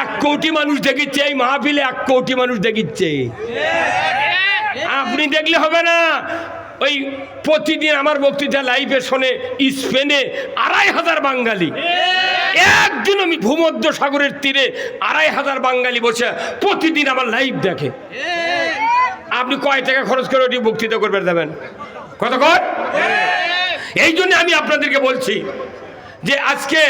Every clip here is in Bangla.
এক কোটি মানুষ দেখিচ্ছে, এই মাহফিলে এক কোটি মানুষ দেখিচ্ছে। আপনি দেখলে হবে না, ওই প্রতিদিন আমার বক্তৃতা লাইভে শোনে, স্পেনে আড়াই হাজার বাঙালি। একদিন আমি ভূমধ্য সাগরের তীরে আড়াই হাজার বাঙালি বসে প্রতিদিন আমার লাইভ দেখে। আপনি কয় টাকা খরচ করে ওটি বক্তৃতা করবে দেবেন? কত কর? এই জন্য আমি আপনাদেরকে বলছি যে আজকে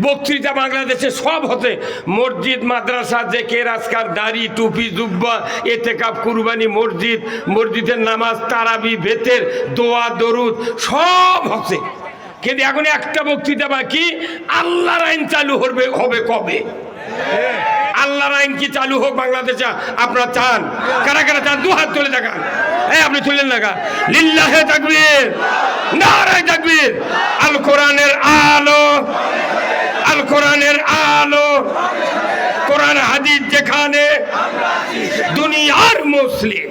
বক্তৃতা বাংলাদেশে সব হতে, মসজিদ, মাদ্রাসা কে রাজকার, দাড়ি, টুপি, জুব্বা এতে কাপ কুরবানি, মসজিদ, মসজিদের নামাজ, তারাবি, ভেতের, দোয়া, দরুদ, সব হতে। কিন্তু এখন একটা বক্তৃতা বাকি, আল্লাহর আইন চালু হবে হবে কবে? আল্লাহর আইন কি চালু হোক বাংলাদেশে আপনারা চান? কারা কারা চান? দু হাত তুলে দেখান। এই, আপনি তুলেন না লিল্লাহে তাকবীর নারায় তাকবীর। আল কোরআনের আলো, আল কোরআনের আলো। কোরআন হাদিস যেখানে দুনিয়ার মুসলিম।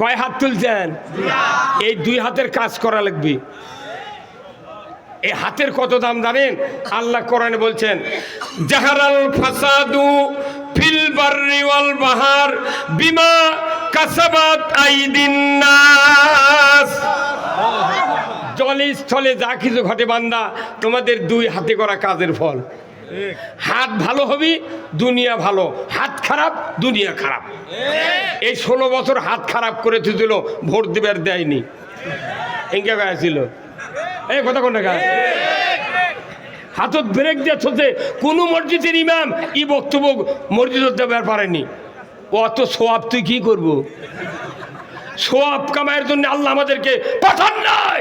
কয় হাত তুলছেন? এই দুই হাতের কাজ করা লাগবে। এই হাতের কত দাম জানেন? আল্লাহ কোরআনে বলছেন, জাহারাল ফাসাদু ফিল বাররি ওয়াল বাহার বিমা কাসাবাত আইদিন নাস। জলে স্থলে যা কিছু ঘটে বান্দা, তোমাদের দুই হাতে করা কাজের ফল। হাত ভালো হবি, দুনিয়া ভালো। হাত খারাপ, দুনিয়া খারাপ। এই ষোলো বছর হাত খারাপ করে দিল ভোট দেবার দেয়নি। এঙ্গে গায়েছিল এই কথা কোন টাকা হাতত ব্রেক দিয়ে চলছে। কোনো মসজিদের ইমাম ই বক্তব্য মসজিদ দেবার পারেনি। অত সোয়াব তুই কি করব? সোয়াব কামায়ের জন্য আল্লাহ আমাদেরকে পাঠান নাই।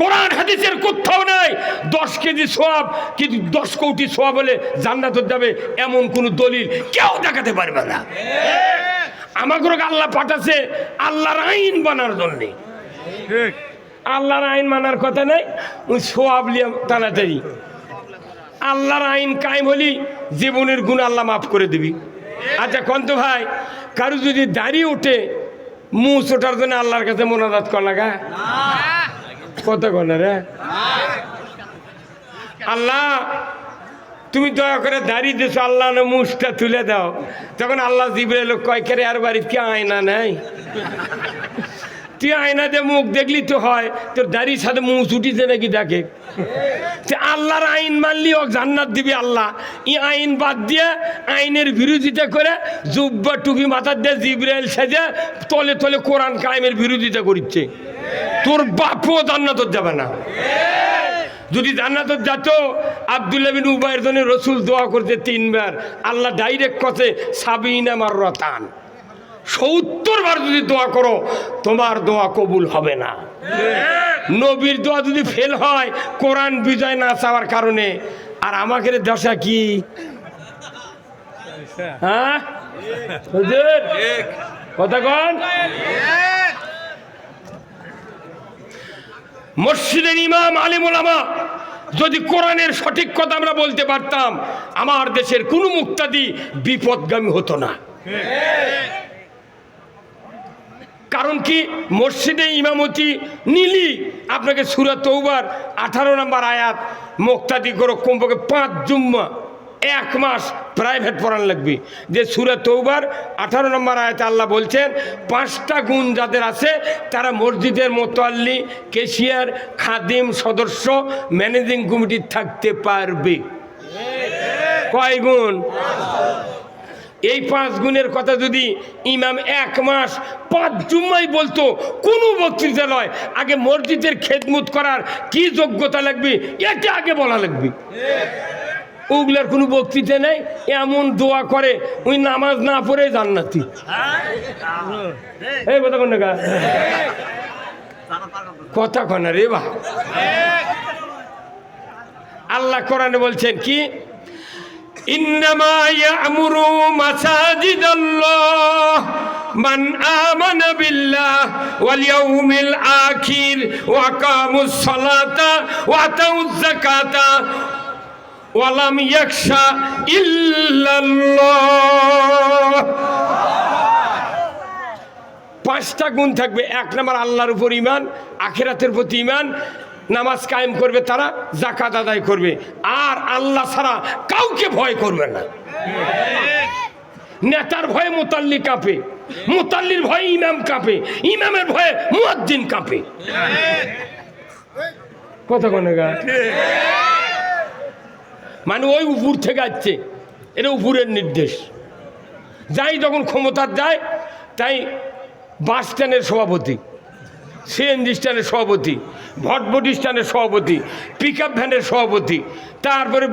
কোরআন হাদিসের কোথাও নাই। দশ কেজি সোয়াব কিন্তু দশ কোটি সোয়াব হলে জান্নাত যাবে এমন কোনো দলিল কেউ দেখাতে পারবে না। আমাকে আল্লাহ পাঠাচ্ছে আল্লাহর আইন বানার জন্যে। আল্লাহর আইন মানার কথা নেই সোয়াব লিয়া টানাটানি আল্লাহর আইন কায়েম হলি জীবনের গুণ আল্লাহ মাফ করে দিবি। আচ্ছা কন্ত ভাই, কারও যদি দাড়ি ওঠে মুছ ওঠার জন্য আল্লাহর কাছে মোনাজাত কর লাগা কত কন রে? আল্লাহ, তুমি দয়া করে দাড়ি দিছো, আল্লাহ না মুছটা তুলে দাও। তখন আল্লাহ জিবরে লোক কয় কেরে আর বাড়ির কে আয়না নাই? তুই আয়নাতে মুখ দেখলি তো হয়, তোর দাড়ির সাথে মুখ উঠিছে নাকি দেখে? আল্লাহর আইন মানলি ও জান্নাত দিবি আল্লাহ। ই আইন বাদ দিয়ে আইনের বিরোধিতা করে জুব্বা টুপি মাথার দিয়ে জিব্রাইল সেজে তলে তলে কোরআন কায়েমের বিরোধিতা করছে তোর বাপও জান্নাত যাবে না। যদি জান্নাত যেত, আবদুল্লাহ বিন উবাইয়ের জন্য রসুল দোয়া করতে তিনবার। আল্লাহ ডাইরেক্ট কথে সাবিনা মার রতান সত্তর বার যদি দোয়া করো, তোমার দোয়া কবুল হবে না। নবীর দোয়া যদি ফেল হয়, কোরআন বিজয় না চাওয়ার কারণে, আর আমাকে দশা কি? হ্যাঁ? মসজিদের ইমাম আলিম ওলামা যদি কোরআনের সঠিক কথা আমরা বলতে পারতাম, আমার দেশের কোনো মুক্তাদি বিপদগামী হতো না। কারণ কি? মসজিদে ইমামতি নিলি, আপনাকে সুরাত তৌবার আঠারো নম্বর আয়াত, মুক্তাদি করো কমপক্ষে পাঁচ জুম্মা, এক মাস প্রাইভেট পড়ান লাগবে। যে সুরাত তৌবার আঠারো নম্বর আয়াতে আল্লাহ বলছেন, পাঁচটা গুণ যাদের আছে, তারা মসজিদের মোতাল্লি কেশিয়ার খাদিম, সদস্য, ম্যানেজিং কমিটি থাকতে পারবে। কয় গুণ? এই পাঁচ গুণের কথা যদি ইমাম এক মাস পাঁচ জুম্মাই বলতো, কোনো বক্তৃতা নয়। আগে মসজিদের খেদমত করার কি যোগ্যতা লাগবে, এটা আগে বলা লাগবে। ওগুলার কোনো বক্তৃতা নেই, এমন দোয়া করে, ওই নামাজ না পড়ে জান্নাতি। কথা কনা রে বা আল্লাহ কোরআনে বলছেন কি? إنما يأمر مساجد الله من آمن بالله واليوم الآخر وأقاموا الصلاة وآتوا الزكاة ولم يخشى إلا الله পাঁচটা গুণ থাকবে এক নম্বর আল্লাহর উপর ইমান আখেরাতের প্রতি ইমান নামাজ কায়েম করবে তারা জাকাত আদায় করবে। আর আল্লাহ ছাড়া কাউকে ভয় করবে না। নেতার ভয়ে মোতাল্লি কাঁপে, মোতাল্লির ভয়ে ইমাম কাঁপে, ইমামের ভয়ে মুয়াজ্জিন কাঁপে। কথা কোনে মানে ওই উপর থেকে আসছে, এটা উপরের নির্দেশ। যাই যখন ক্ষমতার যায়, তাই বাস স্ট্যান্ডের সভাপতি, সিএনজি স্ট্যান্ডের সভাপতি ভটভটি স্ট্যান্ডের সভাপতি পিক ভ্যানের সভাপতি, তারপরে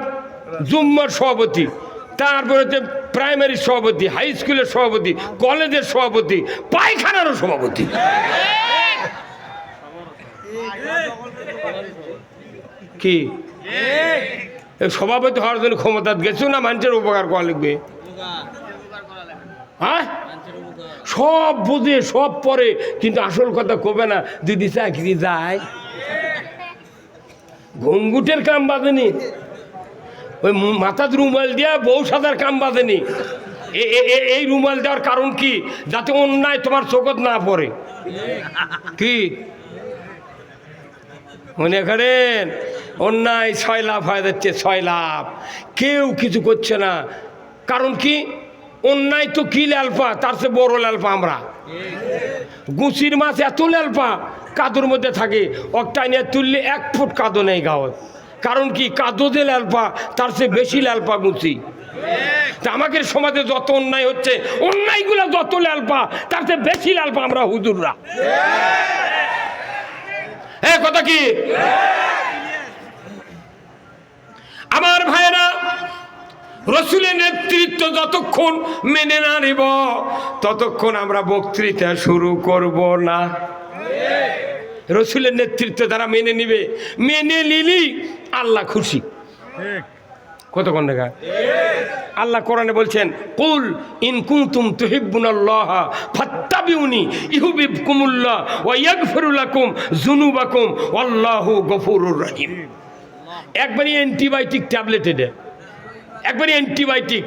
জুম্মার সভাপতি, তারপরে হচ্ছে প্রাইমারি সভাপতি হাই স্কুলের সভাপতি কলেজের সভাপতি, পায়খানারও সভাপতি। কি? সভাপতি হওয়ার জন্য ক্ষমতা গেছো না মানুষের উপকার করা লিখবে হ্যাঁ? সব বুঝে, সব পরে, কিন্তু আসল কথা কবে না, যদি চাকরি যায়। ঘুঙ্গুটের কাম বাঁধেনি। ওই মাথার রুমাল দিয়া বউ সাদার কাম বাঁধেনি। এই রুমাল দেওয়ার কারণ কি? যাতে অন্যায় তোমার চোখত না পড়ে। কি? মনে করেন, অন্যায় ছয় লাভ হয়ে যাচ্ছে ছয় লাভ। কেউ কিছু করছে না। কারণ কি? অন্যায় তো কি লালপা? তার চেয়ে বড় লালপা আমরা। গুছির মাছ এত লালপা। কাদুর মধ্যে থাকে। অকটাই নিয়ে তুললে এক ফুট কাদো নেই গাঁত কারণ কি? কাদো যে লালপা, তার চেয়ে বেশি লালপা গুছি তা আমাদের সমাজে যত অন্যায় হচ্ছে, অন্যায়গুলো যত লালপা, তার চেয়ে বেশি লালপা আমরা হুজুররা। হ্যাঁ কথা কি? আমার ভাইয়েরা, রসুলের নেতৃত্ব যতক্ষণ মেনে না নিব, ততক্ষণ আমরা বক্তৃতা শুরু করব না। রসুলের নেতৃত্ব তারা মেনে নিবে। মেনে নিলি আল্লাহ খুশি। কতক্ষণ দেখা আল্লাহ কোরআনে বলছেন, কুল ইন কুনতুম তুহিব্বুনাল্লাহ ফাত্তাবিউনি ইউহিব্বুকুমুল্লাহ ওয়া ইয়াগফিরু লাকুম যুনুবাকুম ওয়াল্লাহু গফুরুর রহিম। একবারই অ্যান্টিবায়োটিক ট্যাবলেট এটা একবারই অ্যান্টিবায়োটিক।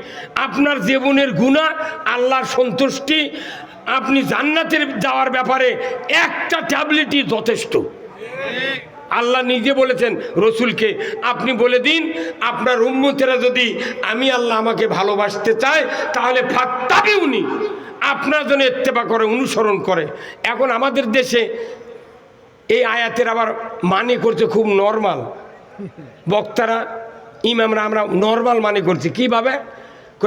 আপনার জীবনের গুণা আল্লাহর সন্তুষ্টি আপনি জান্নাতের যাওয়ার ব্যাপারে একটা ট্যাবলেটই যথেষ্ট। আল্লাহ নিজে বলেছেন, রসুলকে আপনি বলে দিন, আপনার উম্মতেরা যদি আমি আল্লাহ আমাকে ভালোবাসতে চায়, তাহলে ফাত্তাবে উনি। আপনার জন্য এত্তেবা করে, অনুসরণ করে। এখন আমাদের দেশে এই আয়াতের আবার মানে করছে খুব নর্মাল। বক্তারা, ইমামরা আমরা নর্মাল মানে করছি। কীভাবে?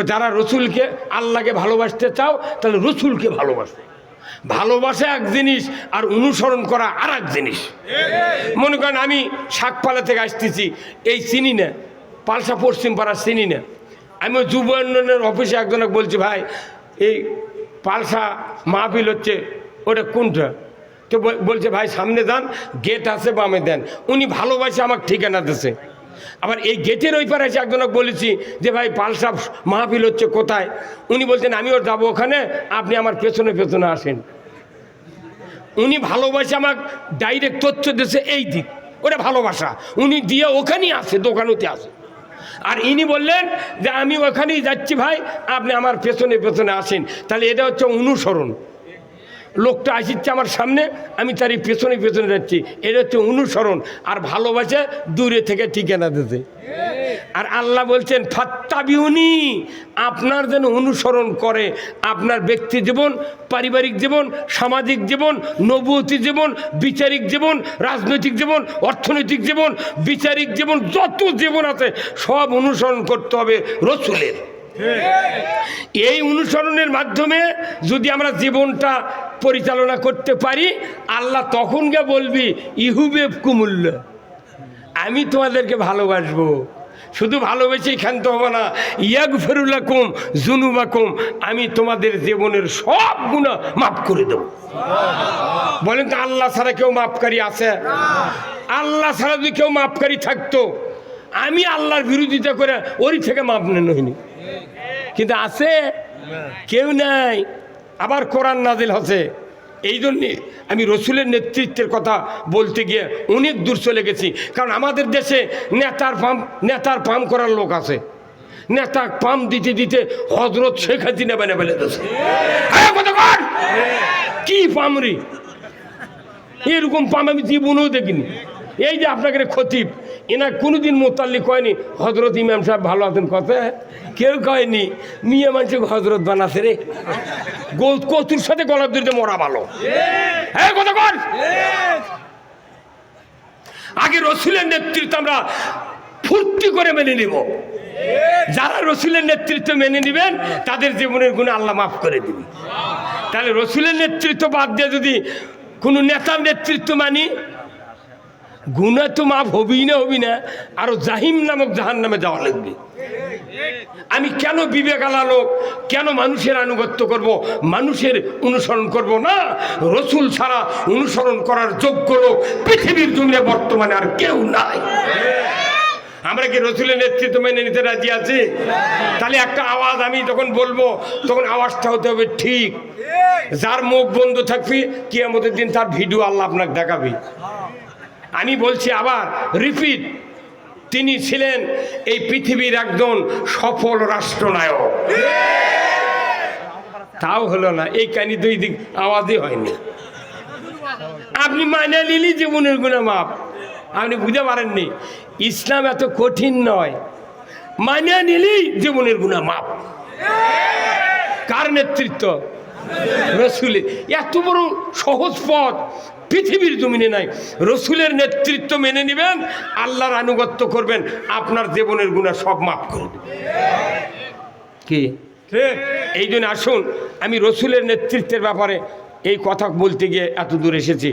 যারা রসুলকে আল্লাহকে ভালোবাসতে চাও, তাহলে রসুলকে ভালোবাসো। ভালোবাসা এক জিনিস, আর অনুসরণ করা আর এক জিনিস। মনে করেন আমি শাকপালা থেকে আসতেছি, এই চিনি না, পালসা পশ্চিম পাড়া চিনি না। আমি যুব উন্নয়নের অফিসে একজনকে বলছি, ভাই, এই পালসা মাহফিল হচ্ছে, ওটা কোনটা? তো বলছে, ভাই, সামনে যান গেট আছে, বামে দেন। উনি ভালোবাসে, আমাকে ঠিকানা দিছে আবার এই গেটের ওই পারে একজনকে বলেছি যে, ভাই পালসা মাহফিল হচ্ছে কোথায়? উনি বলছেন আমিও যাব ওখানে, আপনি আমার পেছনে পেছনে আসেন। উনি ভালোবাসে আমাকে ডাইরেক্ট তথ্য দিয়েছে এই দিক। ওটা ভালোবাসা। উনি দিয়ে ওখানেই আসে, দোকানেতে আসে। আর ইনি বললেন যে, আমি ওখানেই যাচ্ছি ভাই, আপনি আমার পেছনে পেছনে আসেন। তাহলে এটা হচ্ছে অনুসরণ। লোকটা আসিচ্ছে আমার সামনে, আমি তারই পেছনে পেছনে যাচ্ছি। এটা হচ্ছে অনুসরণ, আর ভালোবাসা দূরে থেকে ঠিকানা দিতে। আর আল্লাহ বলছেন, ফাত্তাবিউনি, আপনার যেন অনুসরণ করে। আপনার ব্যক্তি জীবন, পারিবারিক জীবন, সামাজিক জীবন নবতী জীবন, বিচারিক জীবন, রাজনৈতিক জীবন, অর্থনৈতিক জীবন, বিচারিক জীবন, যত জীবন আছে, সব অনুসরণ করতে হবে রসুলের। এই অনুসরণের মাধ্যমে যদি আমরা জীবনটা পরিচালনা করতে পারি, আল্লাহ তখন গিয়ে বলবি ইহুবে কুমূল্য আমি তোমাদেরকে ভালোবাসবো। শুধু ভালোবেসেই ক্ষান্ত হব না ইয়াগ ফেরুলাকুম জুনুবাকুম আমি তোমাদের জীবনের সব গুণা মাফ করে দেবো। বলেন তো, আল্লাহ ছাড়া কেউ মাফকারী আছে? আল্লাহ ছাড়া যদি কেউ মাফকারী থাকতো, আমি আল্লাহর বিরোধিতা করে ওরই থেকে মাপ নেন হইনি কিন্তু আছে? কেউ নাই। আবার কোরআন নাজিল হচ্ছে। এই জন্যে আমি রসুলের নেতৃত্বের কথা বলতে গিয়ে অনেক দূর চলে গেছি। কারণ আমাদের দেশে নেতার পাম নেতার পাম করার লোক আছে। নেতা পাম দিতে দিতে হজরত শেখ হাসিনা বেনে বেলে? কি পামরি এরকম পাম আমি জীবনেও দেখিনি। এই যে আপনাকে খতিব এনা কোনোদিন মোতাল্লি কয়নি হজরত ইমাম সাহেব ভালো আছেন, কথা কেউ কয়নি, মিয়া মানুষ হজরত বানাছে রে। গো- কতুর সাথে গলাপ ধরতে মরা ভালো। হ্যাঁ আগে রসুলের নেতৃত্ব আমরা ফুর্তি করে মেনে নিব। যারা রসুলের নেতৃত্ব মেনে নেবেন, তাদের জীবনের গুণে আল্লাহ মাফ করে দিবে তাহলে রসুলের নেতৃত্ব বাদ দিয়ে যদি কোনো নেতার নেতৃত্ব মানি গুণা তো মাফ হবেই না হবি না। আরও জাহিম নামক জাহান নামে যাওয়া লাগবে। আমি কেন বিবেক লোক, কেন মানুষের আনুগত্য করব, মানুষের অনুসরণ করব না? রসুল ছাড়া অনুসরণ করার যোগ্য লোক পৃথিবীর জমিনে বর্তমানে আর কেউ নাই। আমরা কি রসুলের নেতৃত্ব মেনে নিতে রাজি আছি? তাহলে একটা আওয়াজ আমি যখন বলব, তখন আওয়াজটা হতে হবে ঠিক। যার মুখ বন্ধ থাকবি আমাদের দিন তার ভিডিও আল্লাহ আপনাকে দেখাবি। আমি বলছি আবার, রিপিট। তিনি ছিলেন এই পৃথিবীর একজন সফল রাষ্ট্রনায়ক। তাও হলো না, এই কানি দুই দিক আওয়াজই হয়নি। আপনি মানে নিলি জীবনের গুণা মাপ। আপনি বুঝতে পারেননি, ইসলাম এত কঠিন নয়। মানে নিলেই জীবনের গুণা মাপ। কার নেতৃত্ব? রসুলের এত বড় সহজ পথ পৃথিবীর জমিনে নাই। রসুলের নেতৃত্ব মেনে নেবেন আল্লাহর আনুগত্য করবেন আপনার জীবনের গুণা সব মাফ করে দেবে কি? এই জন্য আসুন আমি রসুলের নেতৃত্বের ব্যাপারে এই কথা বলতে গিয়ে এত দূর এসেছি।